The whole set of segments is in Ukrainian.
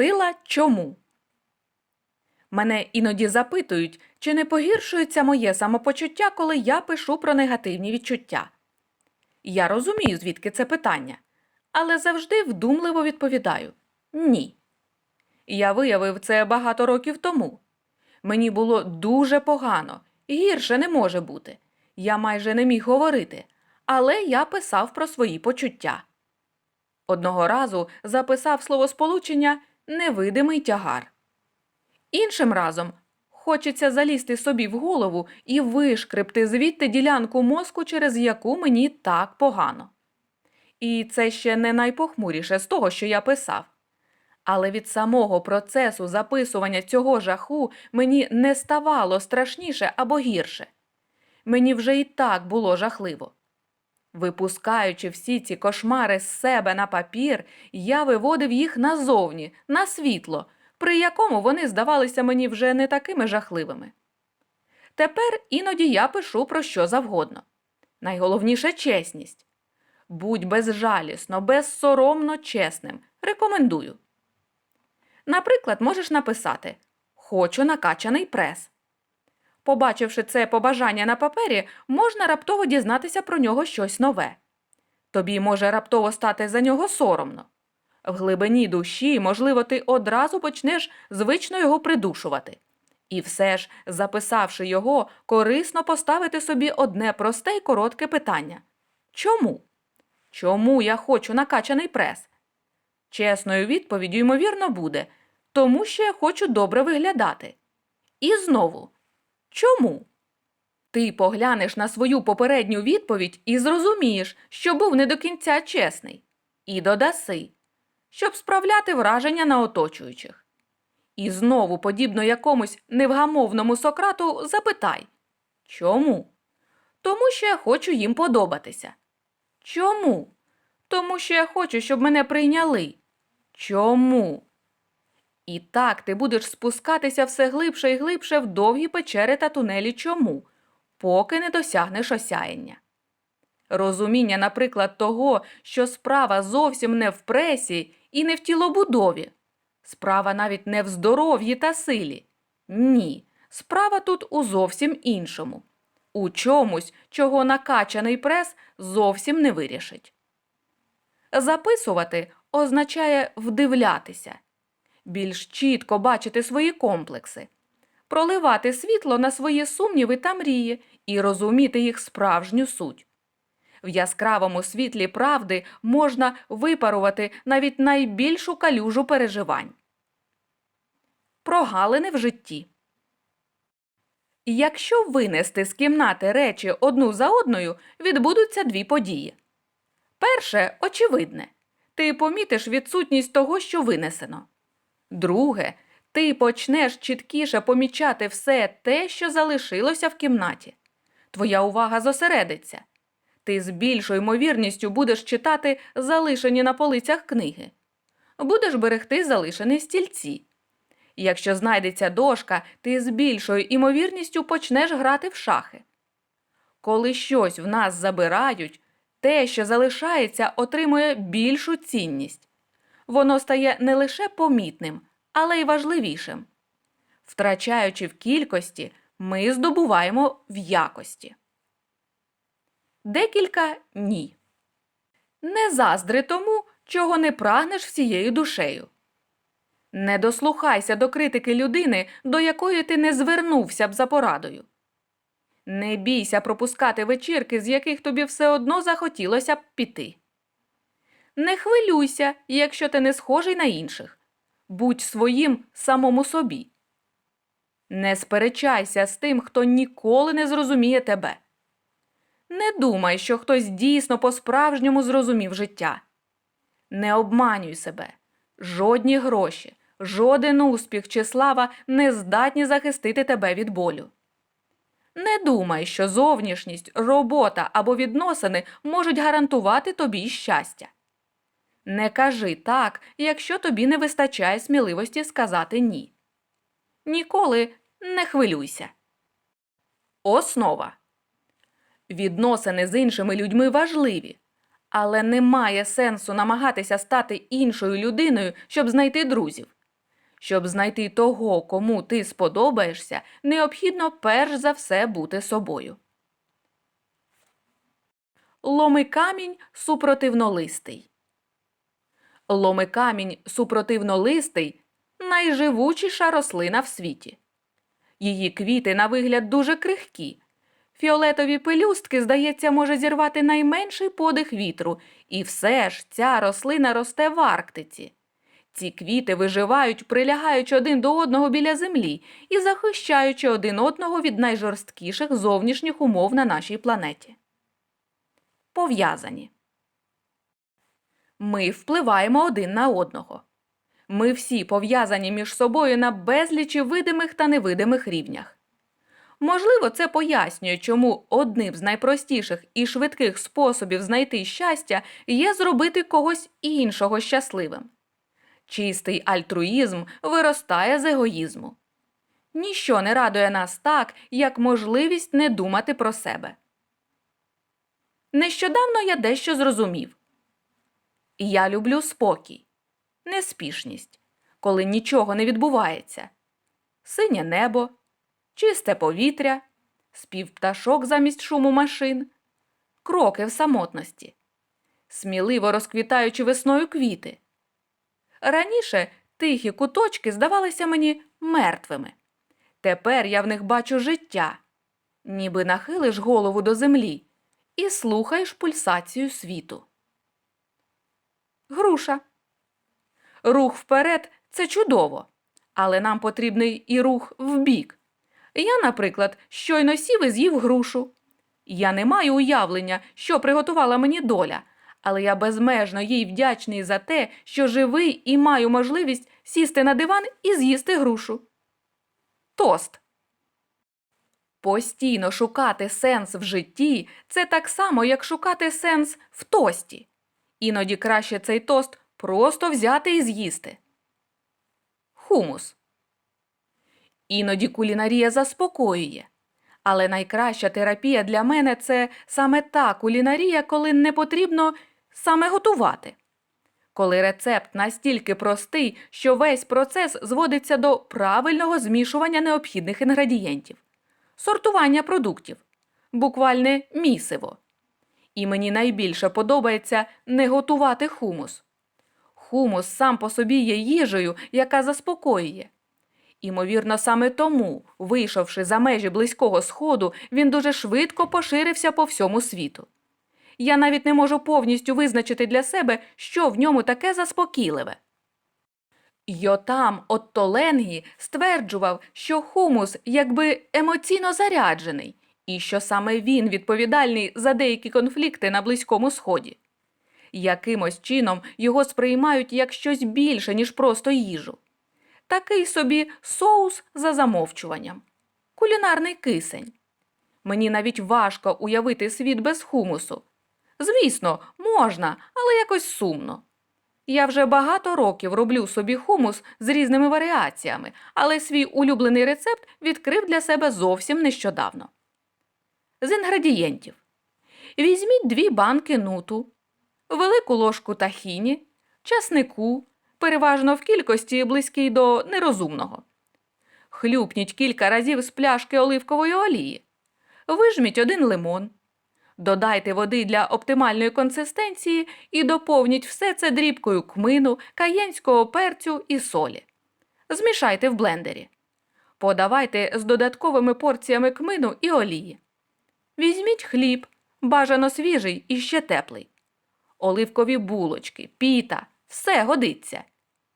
Сила чому? Мене іноді запитують, чи не погіршується моє самопочуття, коли я пишу про негативні відчуття. Я розумію, звідки це питання, але завжди вдумливо відповідаю ні. Я виявив це багато років тому. Мені було дуже погано, гірше не може бути. Я майже не міг говорити, але я писав про свої почуття. Одного разу записав словосполучення невидимий тягар. Іншим разом хочеться залізти собі в голову і вишкребти звідти ділянку мозку, через яку мені так погано. І це ще не найпохмуріше з того, що я писав. Але від самого процесу записування цього жаху мені не ставало страшніше або гірше. Мені вже і так було жахливо. Випускаючи всі ці кошмари з себе на папір, я виводив їх назовні, на світло, при якому вони здавалися мені вже не такими жахливими. Тепер іноді я пишу про що завгодно. Найголовніше чесність. Будь безжалісно, безсоромно чесним. Рекомендую. Наприклад, можеш написати Хочу накачаний прес. Побачивши це побажання на папері, можна раптово дізнатися про нього щось нове. Тобі може раптово стати за нього соромно. В глибині душі, можливо, ти одразу почнеш звично його придушувати. І все ж, записавши його, корисно поставити собі одне просте й коротке питання Чому? Чому я хочу накачаний прес? Чесною відповіддю, ймовірно, буде тому що я хочу добре виглядати. І знову чому? Ти поглянеш на свою попередню відповідь і зрозумієш, що був не до кінця чесний, і додаси, щоб справляти враження на оточуючих. І знову, подібно якомусь невгамовному Сократу, запитай Чому? Тому що я хочу їм подобатися. Чому? Тому що я хочу, щоб мене прийняли. Чому? І так ти будеш спускатися все глибше і глибше в довгі печери та тунелі чому, поки не досягнеш осяяння. Розуміння, наприклад, того, що справа зовсім не в пресі і не в тілобудові, справа навіть не в здоров'ї та силі. Ні, справа тут у зовсім іншому, у чомусь, чого накачаний прес зовсім не вирішить. Записувати означає вдивлятися більш чітко бачити свої комплекси, проливати світло на свої сумніви та мрії і розуміти їх справжню суть. В яскравому світлі правди можна випарувати навіть найбільшу калюжу переживань. Прогалини в житті. Якщо винести з кімнати речі одну за одною, відбудуться дві події. Перше очевидне ти помітиш відсутність того, що винесено. Друге, ти почнеш чіткіше помічати все те, що залишилося в кімнаті. Твоя увага зосередиться. Ти з більшою ймовірністю будеш читати залишені на полицях книги, будеш берегти залишені стільці. Якщо знайдеться дошка, ти з більшою імовірністю почнеш грати в шахи. Коли щось в нас забирають, те, що залишається, отримує більшу цінність. Воно стає не лише помітним, але й важливішим. Втрачаючи в кількості, ми здобуваємо в якості. Декілька ні. Не заздри тому, чого не прагнеш всією душею. Не дослухайся до критики людини, до якої ти не звернувся б за порадою. Не бійся пропускати вечірки, з яких тобі все одно захотілося б піти. Не хвилюйся, якщо ти не схожий на інших. Будь своїм самому собі. Не сперечайся з тим, хто ніколи не зрозуміє тебе. Не думай, що хтось дійсно по-справжньому зрозумів життя. Не обманюй себе. Жодні гроші, жоден успіх чи слава не здатні захистити тебе від болю. Не думай, що зовнішність, робота або відносини можуть гарантувати тобі щастя. Не кажи так, якщо тобі не вистачає сміливості сказати ні. Ніколи не хвилюйся. Основа Відносини з іншими людьми важливі, але немає сенсу намагатися стати іншою людиною, щоб знайти друзів. Щоб знайти того, кому ти сподобаєшся, необхідно перш за все бути собою. Ломикамінь супротивнолистий. Ломикамінь супротивнолистий найживучіша рослина в світі. Її квіти на вигляд дуже крихкі. Фіолетові пелюстки, здається, може зірвати найменший подих вітру, і все ж ця рослина росте в Арктиці. Ці квіти виживають, прилягаючи один до одного біля землі і захищаючи один одного від найжорсткіших зовнішніх умов на нашій планеті. Пов'язані. Ми впливаємо один на одного. Ми всі пов'язані між собою на безлічі видимих та невидимих рівнях. Можливо, це пояснює, чому одним з найпростіших і швидких способів знайти щастя є зробити когось іншого щасливим. Чистий альтруїзм виростає з егоїзму. Ніщо не радує нас так, як можливість не думати про себе. Нещодавно я дещо зрозумів. Я люблю спокій, неспішність, коли нічого не відбувається, синє небо, чисте повітря, спів пташок замість шуму машин, кроки в самотності, сміливо розквітаючи весною квіти. Раніше тихі куточки здавалися мені мертвими. Тепер я в них бачу життя, ніби нахилиш голову до землі і слухаєш пульсацію світу. Груша. Рух вперед це чудово, але нам потрібний і рух вбік. Я, наприклад, щойно сів і з'їв грушу. Я не маю уявлення, що приготувала мені доля, але я безмежно їй вдячний за те, що живий і маю можливість сісти на диван і з'їсти грушу. Тост. Постійно шукати сенс в житті це так само, як шукати сенс в тості. Іноді краще цей тост просто взяти і з'їсти. Хумус. Іноді кулінарія заспокоює. Але найкраща терапія для мене це саме та кулінарія, коли не потрібно саме готувати. Коли рецепт настільки простий, що весь процес зводиться до правильного змішування необхідних інгредієнтів, сортування продуктів, буквальне місиво. І мені найбільше подобається не готувати хумус. Хумус сам по собі є їжею, яка заспокоює. Імовірно, саме тому, вийшовши за межі близького сходу, він дуже швидко поширився по всьому світу. Я навіть не можу повністю визначити для себе, що в ньому таке заспокійливе. Йотам Оттоленгі стверджував, що хумус якби емоційно заряджений, і що саме він відповідальний за деякі конфлікти на Близькому Сході. Якимось чином його сприймають як щось більше, ніж просто їжу. Такий собі соус за замовчуванням, кулінарний кисень. Мені навіть важко уявити світ без хумусу. Звісно, можна, але якось сумно. Я вже багато років роблю собі хумус з різними варіаціями, але свій улюблений рецепт відкрив для себе зовсім нещодавно. З інгредієнтів: візьміть дві банки нуту, велику ложку тахіні, часнику, переважно в кількості близькій до нерозумного. Хлюпніть кілька разів з пляшки оливкової олії, вижміть один лимон. Додайте води для оптимальної консистенції і доповніть все це дрібкою кмину, каєнського перцю і солі. Змішайте в блендері. Подавайте з додатковими порціями кмину і олії. Візьміть хліб, бажано свіжий і ще теплий. Оливкові булочки, піта, все годиться.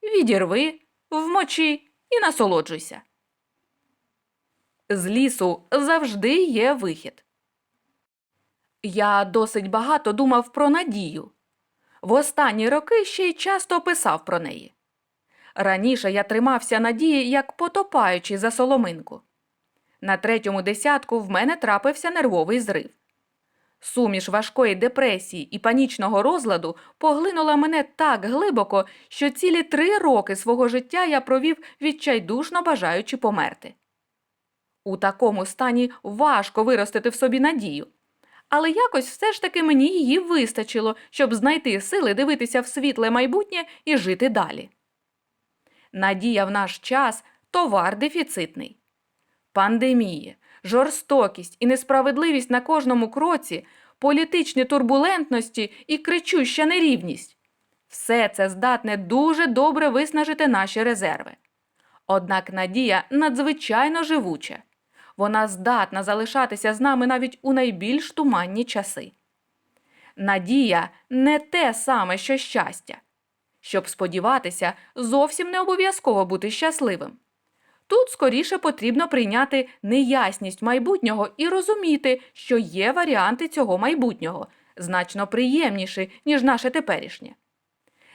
Відірви, вмочи і насолоджуйся. З лісу завжди є вихід. Я досить багато думав про надію. В останні роки ще й часто писав про неї. Раніше я тримався надії, як потопаючи за соломинку. На третьому десятку в мене трапився нервовий зрив. Суміш важкої депресії і панічного розладу поглинула мене так глибоко, що цілі три роки свого життя я провів відчайдушно бажаючи померти. У такому стані важко виростити в собі надію, але якось все ж таки мені її вистачило, щоб знайти сили дивитися в світле майбутнє і жити далі. Надія в наш час товар дефіцитний. Пандемії, жорстокість і несправедливість на кожному кроці, політичні турбулентності і кричуща нерівність все це здатне дуже добре виснажити наші резерви. Однак надія надзвичайно живуча. Вона здатна залишатися з нами навіть у найбільш туманні часи. Надія не те саме, що щастя. Щоб сподіватися, зовсім не обов'язково бути щасливим. Тут скоріше потрібно прийняти неясність майбутнього і розуміти, що є варіанти цього майбутнього, значно приємніші, ніж наше теперішнє.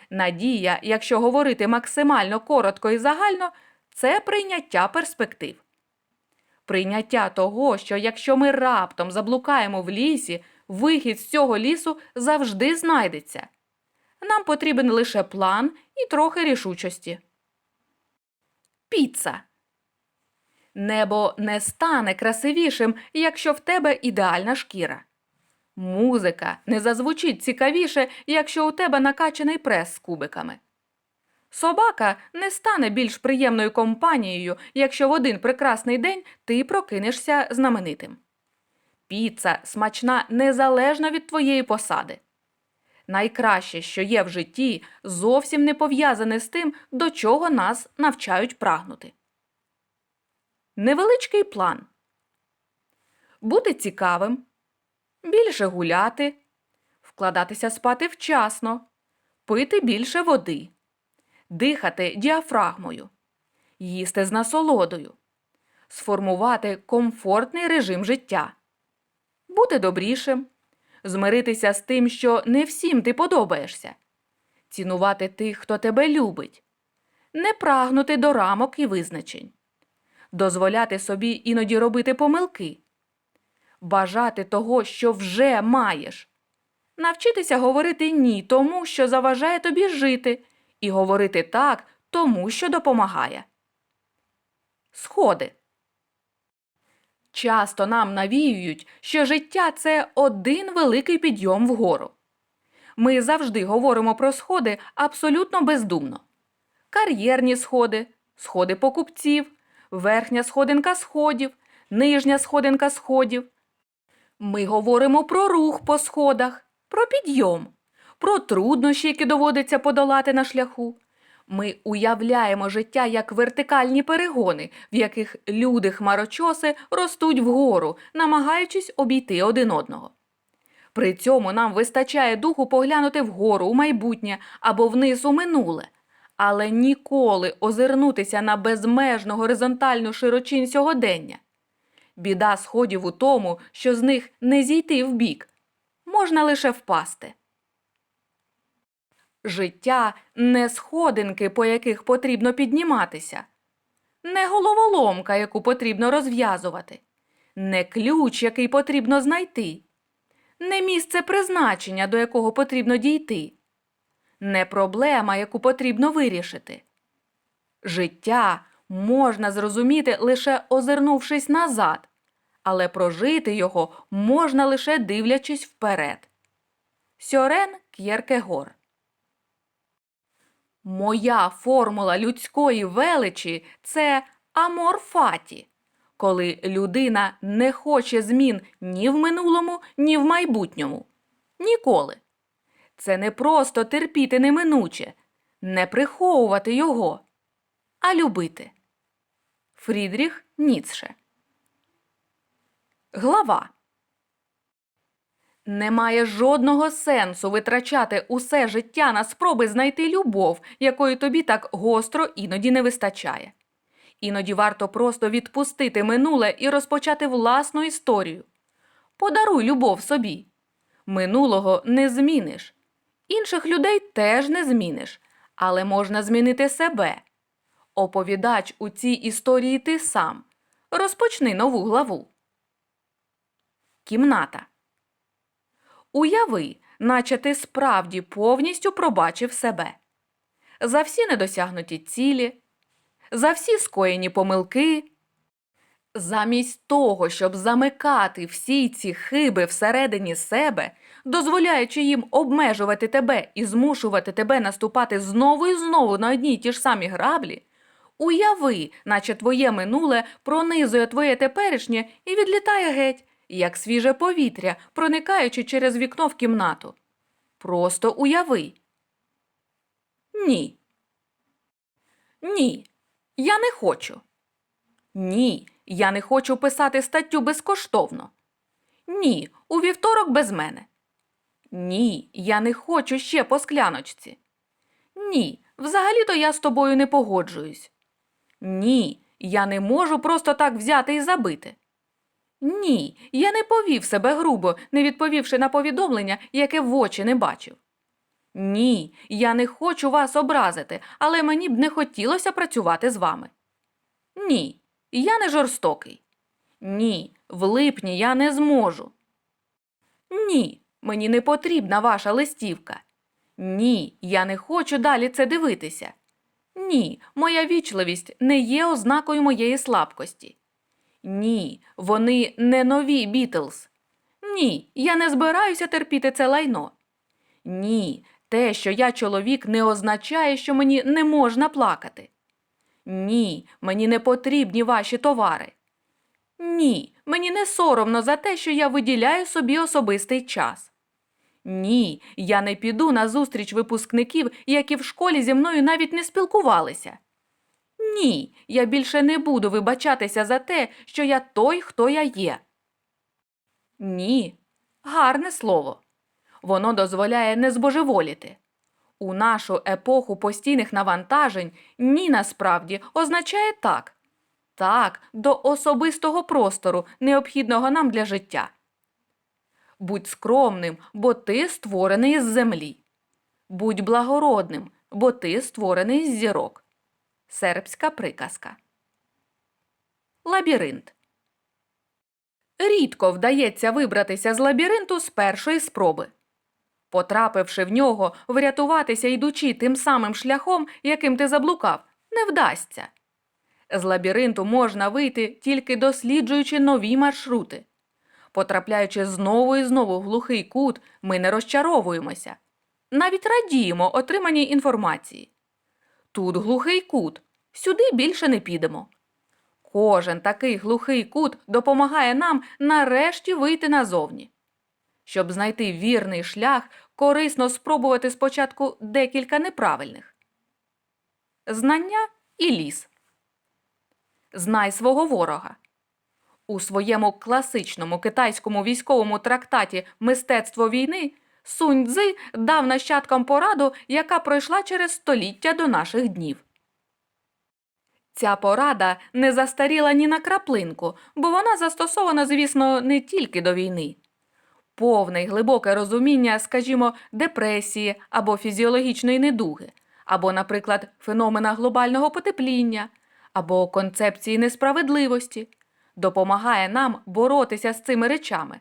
Надія, якщо говорити максимально коротко і загально, це прийняття перспектив. Прийняття того, що якщо ми раптом заблукаємо в лісі, вихід з цього лісу завжди знайдеться. Нам потрібен лише план і трохи рішучості. Піца. Небо не стане красивішим, якщо в тебе ідеальна шкіра. Музика не зазвучить цікавіше, якщо у тебе накачаний прес з кубиками. Собака не стане більш приємною компанією, якщо в один прекрасний день ти прокинешся знаменитим. Піца смачна незалежно від твоєї посади. Найкраще, що є в житті, зовсім не пов'язане з тим, до чого нас навчають прагнути. Невеличкий план. Бути цікавим, більше гуляти, вкладатися спати вчасно, пити більше води, дихати діафрагмою, їсти з насолодою, сформувати комфортний режим життя, бути добрішим, змиритися з тим, що не всім ти подобаєшся, цінувати тих, хто тебе любить, не прагнути до рамок і визначень, дозволяти собі іноді робити помилки бажати того, що вже маєш, навчитися говорити ні тому, що заважає тобі жити, і говорити так тому, що допомагає. Сходи. Часто нам навіюють, що життя це один великий підйом вгору. Ми завжди говоримо про сходи абсолютно бездумно. Кар'єрні сходи, сходи покупців, верхня сходинка сходів, нижня сходинка сходів. Ми говоримо про рух по сходах, про підйом, про труднощі, які доводиться подолати на шляху. Ми уявляємо життя як вертикальні перегони, в яких люди хмарочоси ростуть вгору, намагаючись обійти один одного. При цьому нам вистачає духу поглянути вгору у майбутнє або вниз у минуле, але ніколи озирнутися на безмежну горизонтальну широчинь сьогодення. Біда сходів у тому, що з них не зійти вбік, можна лише впасти. Життя не сходинки, по яких потрібно підніматися, не головоломка, яку потрібно розв'язувати, не ключ, який потрібно знайти, не місце призначення, до якого потрібно дійти, не проблема, яку потрібно вирішити. Життя можна зрозуміти лише озирнувшись назад, але прожити його можна лише дивлячись вперед. Сьорен К'єркегор Моя формула людської величі це амор фаті, коли людина не хоче змін ні в минулому, ні в майбутньому. Ніколи. Це не просто терпіти неминуче, не приховувати його, а любити. Фрідріх Ніцше Глава Немає жодного сенсу витрачати усе життя на спроби знайти любов, якої тобі так гостро іноді не вистачає. Іноді варто просто відпустити минуле і розпочати власну історію. Подаруй любов собі. Минулого не зміниш. Інших людей теж не зміниш, але можна змінити себе. Оповідач у цій історії ти сам. Розпочни нову главу. Кімната. Уяви, наче ти справді повністю пробачив себе. За всі недосягнуті цілі, за всі скоєні помилки. Замість того, щоб замикати всі ці хиби всередині себе, дозволяючи їм обмежувати тебе і змушувати тебе наступати знову і знову на одні й ті ж самі граблі, Уяви, наче твоє минуле пронизує твоє теперішнє і відлітає геть, як свіже повітря, проникаючи через вікно в кімнату. Просто уяви. Ні. Ні. Я не хочу. Ні. Я не хочу писати статтю безкоштовно. Ні. У вівторок без мене. Ні. Я не хочу ще по скляночці. Ні. Взагалі-то я з тобою не погоджуюсь. Ні. Я не можу просто так взяти і забити. Ні, я не повів себе грубо, не відповівши на повідомлення, яке в очі не бачив. Ні, я не хочу вас образити, але мені б не хотілося працювати з вами. Ні, я не жорстокий. Ні, в липні я не зможу. Ні, мені не потрібна ваша листівка. Ні, я не хочу далі це дивитися. Ні, моя вічливість не є ознакою моєї слабкості. Ні, вони не нові Бітлз. Ні, я не збираюся терпіти це лайно. Ні, те, що я чоловік, не означає, що мені не можна плакати. Ні, мені не потрібні ваші товари. Ні, мені не соромно за те, що я виділяю собі особистий час. Ні, я не піду на зустріч випускників, які в школі зі мною навіть не спілкувалися. Ні, я більше не буду вибачатися за те, що я той, хто я є. Ні, гарне слово. Воно дозволяє не збожеволіти. У нашу епоху постійних навантажень ні насправді означає так. Так, до особистого простору, необхідного нам для життя. Будь скромним, бо ти створений із землі. Будь благородним, бо ти створений з зірок. Сербська приказка. Лабіринт. Рідко вдається вибратися з лабіринту з першої спроби. Потрапивши в нього, врятуватися йдучи тим самим шляхом, яким ти заблукав, не вдасться. З лабіринту можна вийти тільки досліджуючи нові маршрути. Потрапляючи знову і знову в глухий кут, ми не розчаровуємося. Навіть радіємо отриманій інформації. Тут глухий кут, сюди більше не підемо. Кожен такий глухий кут допомагає нам нарешті вийти назовні. Щоб знайти вірний шлях, корисно спробувати спочатку декілька неправильних. Знання і ліс. Знай свого ворога. У своєму класичному китайському військовому трактаті Мистецтво війни Сунь Цзи дав нащадкам пораду, яка пройшла через століття до наших днів. Ця порада не застаріла ні на краплинку, бо вона застосована, звісно, не тільки до війни. Повне й глибоке розуміння, скажімо, депресії або фізіологічної недуги, або, наприклад, феномена глобального потепління, або концепції несправедливості допомагає нам боротися з цими речами.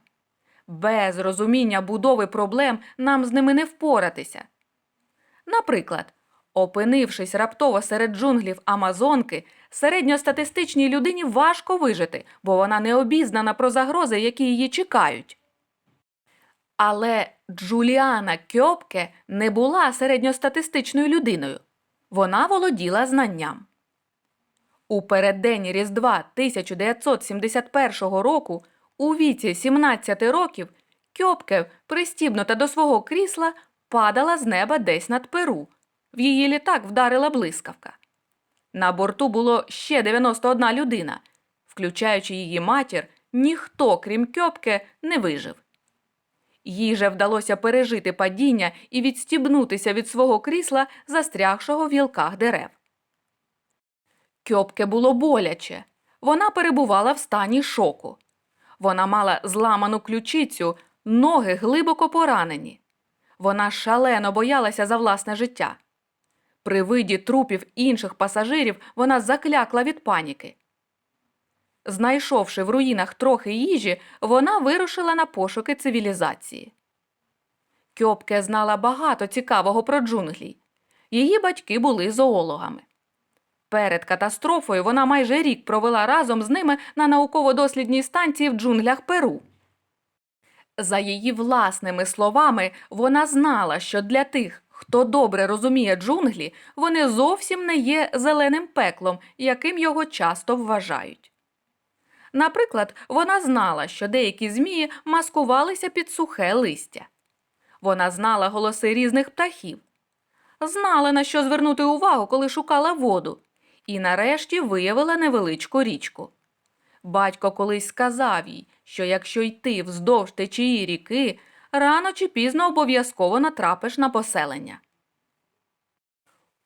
Без розуміння будови проблем нам з ними не впоратися. Наприклад, опинившись раптово серед джунглів Амазонки, середньостатистичній людині важко вижити, бо вона не обізнана про загрози, які її чекають. Але Джуліана Кьопке не була середньостатистичною людиною. Вона володіла знанням. У переддень Різдва 1971 року у віці 17 років Кьопке, пристібнута до свого крісла, падала з неба десь над Перу. В її літак вдарила блискавка. На борту було ще 91 людина, включаючи її матір, ніхто, крім Кьопке, не вижив. Їй же вдалося пережити падіння і відстібнутися від свого крісла, застрягшого в гілках дерев. Кьопке було боляче. Вона перебувала в стані шоку. Вона мала зламану ключицю, ноги глибоко поранені. Вона шалено боялася за власне життя. При виді трупів інших пасажирів вона заклякла від паніки. Знайшовши в руїнах трохи їжі, вона вирушила на пошуки цивілізації. Кьопке знала багато цікавого про джунглі. Її батьки були зоологами. Перед катастрофою вона майже рік провела разом з ними на науково-дослідній станції в джунглях Перу. За її власними словами, вона знала, що для тих, Хто добре розуміє джунглі, вони зовсім не є зеленим пеклом, яким його часто вважають. Наприклад, вона знала, що деякі змії маскувалися під сухе листя. Вона знала голоси різних птахів, знала, на що звернути увагу, коли шукала воду, і нарешті виявила невеличку річку. Батько колись сказав їй, що якщо йти вздовж течії ріки, рано чи пізно обов'язково натрапиш на поселення.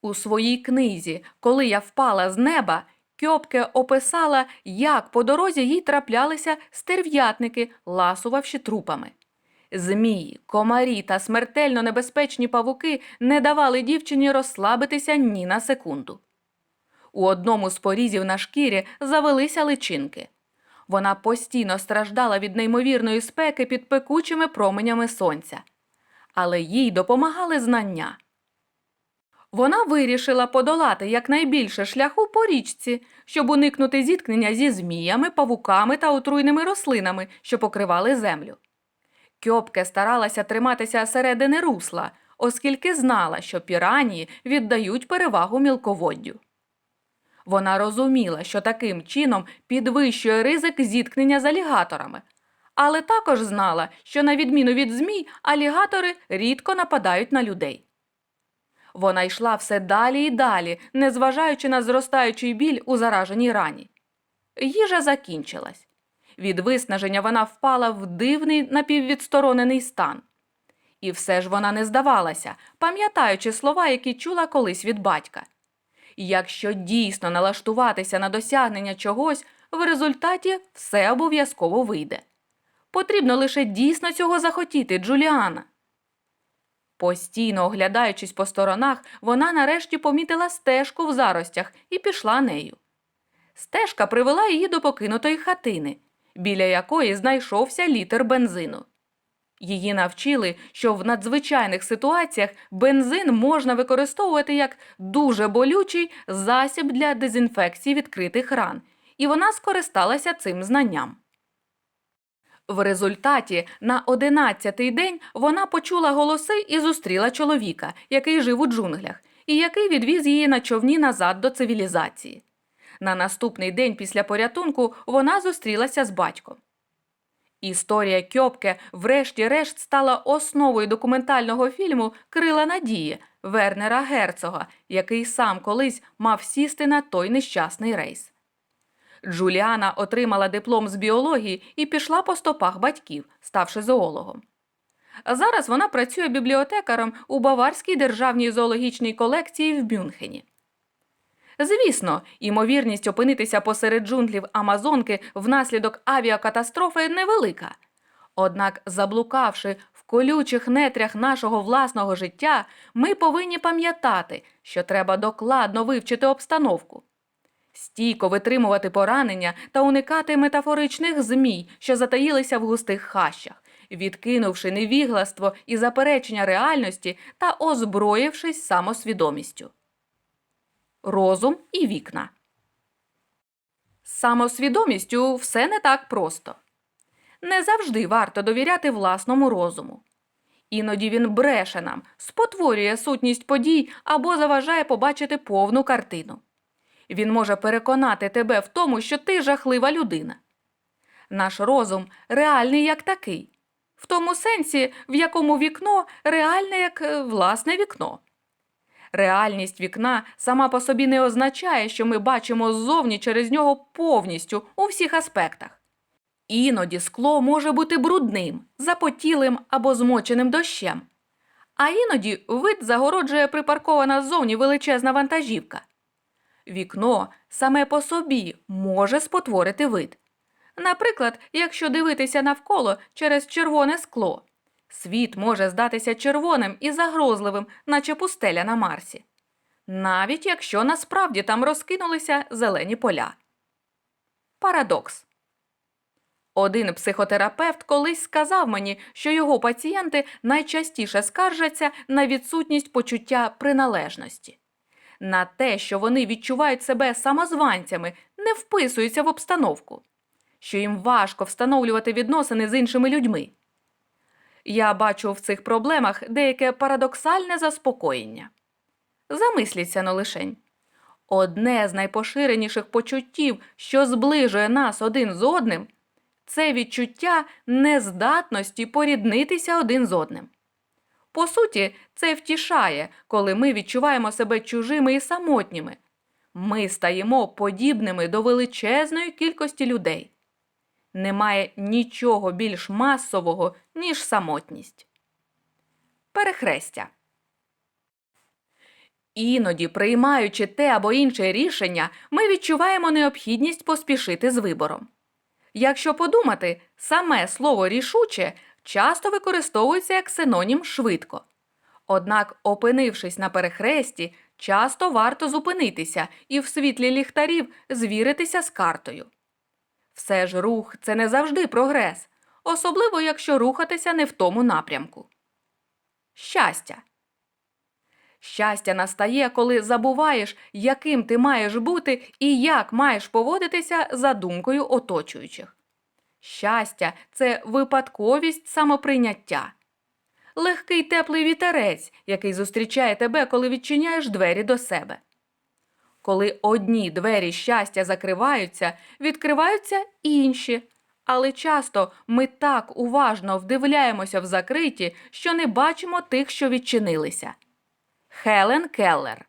У своїй книзі Коли я впала з неба, Кьопке описала, як по дорозі їй траплялися стерв'ятники, ласувавши трупами. Змії, комарі та смертельно небезпечні павуки не давали дівчині розслабитися ні на секунду. У одному з порізів на шкірі завелися личинки. Вона постійно страждала від неймовірної спеки під пекучими променями сонця. Але їй допомагали знання. Вона вирішила подолати якнайбільше шляху по річці, щоб уникнути зіткнення зі зміями, павуками та отруйними рослинами, що покривали землю. Кьопке старалася триматися середини русла, оскільки знала, що піранії віддають перевагу мілководдю. Вона розуміла, що таким чином підвищує ризик зіткнення з алігаторами, але також знала, що, на відміну від змій, алігатори рідко нападають на людей. Вона йшла все далі і далі, незважаючи на зростаючий біль у зараженій рані. Їжа закінчилась. Від виснаження вона впала в дивний напіввідсторонений стан. І все ж вона не здавалася, пам'ятаючи слова, які чула колись від батька. Якщо дійсно налаштуватися на досягнення чогось, в результаті все обов'язково вийде. Потрібно лише дійсно цього захотіти, Джуліана. Постійно оглядаючись по сторонах, вона нарешті помітила стежку в заростях і пішла нею. Стежка привела її до покинутої хатини, біля якої знайшовся літр бензину. Її навчили, що в надзвичайних ситуаціях бензин можна використовувати як дуже болючий засіб для дезінфекції відкритих ран, і вона скористалася цим знанням. В результаті на одинадцятий день вона почула голоси і зустріла чоловіка, який жив у джунглях, і який відвіз її на човні назад до цивілізації. На наступний день після порятунку вона зустрілася з батьком. Історія Кьопке, врешті-решт, стала основою документального фільму Крила надії Вернера Герцога, який сам колись мав сісти на той нещасний рейс. Джуліана отримала диплом з біології і пішла по стопах батьків, ставши зоологом. Зараз вона працює бібліотекаром у Баварській державній зоологічній колекції в Мюнхені. Звісно, ймовірність опинитися посеред джунглів Амазонки внаслідок авіакатастрофи невелика. Однак, заблукавши в колючих нетрях нашого власного життя, ми повинні пам'ятати, що треба докладно вивчити обстановку, стійко витримувати поранення та уникати метафоричних змій, що затаїлися в густих хащах, відкинувши невігластво і заперечення реальності та озброївшись самосвідомістю розум і вікна. З самосвідомістю все не так просто. Не завжди варто довіряти власному розуму. Іноді він бреше нам, спотворює сутність подій або заважає побачити повну картину. Він може переконати тебе в тому, що ти жахлива людина. Наш розум реальний як такий, в тому сенсі, в якому вікно реальне як е, власне вікно. Реальність вікна сама по собі не означає, що ми бачимо ззовні через нього повністю у всіх аспектах. Іноді скло може бути брудним, запотілим або змоченим дощем, а іноді вид загороджує припаркована ззовні величезна вантажівка. Вікно саме по собі може спотворити вид. Наприклад, якщо дивитися навколо через червоне скло. Світ може здатися червоним і загрозливим, наче пустеля на Марсі, навіть якщо насправді там розкинулися зелені поля. Парадокс. Один психотерапевт колись сказав мені, що його пацієнти найчастіше скаржаться на відсутність почуття приналежності, на те, що вони відчувають себе самозванцями, не вписуються в обстановку, що їм важко встановлювати відносини з іншими людьми. Я бачу в цих проблемах деяке парадоксальне заспокоєння. Замисліться но лишень. Одне з найпоширеніших почуттів, що зближує нас один з одним, це відчуття нездатності поріднитися один з одним. По суті, це втішає, коли ми відчуваємо себе чужими і самотніми. Ми стаємо подібними до величезної кількості людей. Немає нічого більш масового, ніж самотність. Перехрестя. Іноді, приймаючи те або інше рішення, ми відчуваємо необхідність поспішити з вибором. Якщо подумати, саме слово рішуче часто використовується як синонім швидко. Однак, опинившись на перехресті, часто варто зупинитися і в світлі ліхтарів звіритися з картою. Все ж рух це не завжди прогрес, особливо якщо рухатися не в тому напрямку. Щастя. Щастя настає, коли забуваєш, яким ти маєш бути і як маєш поводитися за думкою оточуючих. Щастя це випадковість самоприйняття. Легкий теплий вітерець, який зустрічає тебе, коли відчиняєш двері до себе. Коли одні двері щастя закриваються, відкриваються інші. Але часто ми так уважно вдивляємося в закриті, що не бачимо тих, що відчинилися. Хелен Келлер